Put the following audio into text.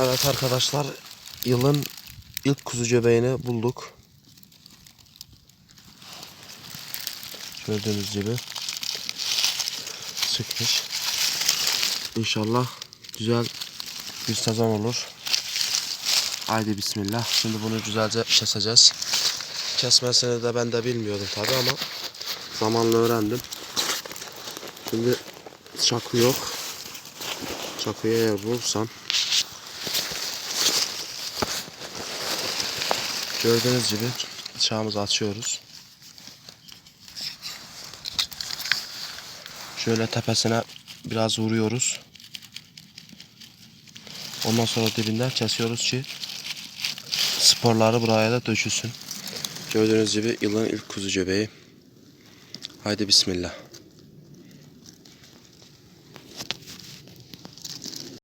Evet arkadaşlar yılın ilk kuzu göbeğini bulduk. Gördüğünüz gibi çıkmış. İnşallah güzel bir sezon olur. Haydi bismillah. Şimdi bunu güzelce keseceğiz. Kesmesini de ben de bilmiyordum tabi ama zamanla öğrendim. Şimdi çakı yok. Çakıyı eğer bulursam Gördüğünüz gibi bıçağımızı açıyoruz. Şöyle tepesine biraz vuruyoruz. Ondan sonra dibinden kesiyoruz ki sporları buraya da döşüsün. Gördüğünüz gibi yılın ilk kuzu göbeği. Haydi bismillah.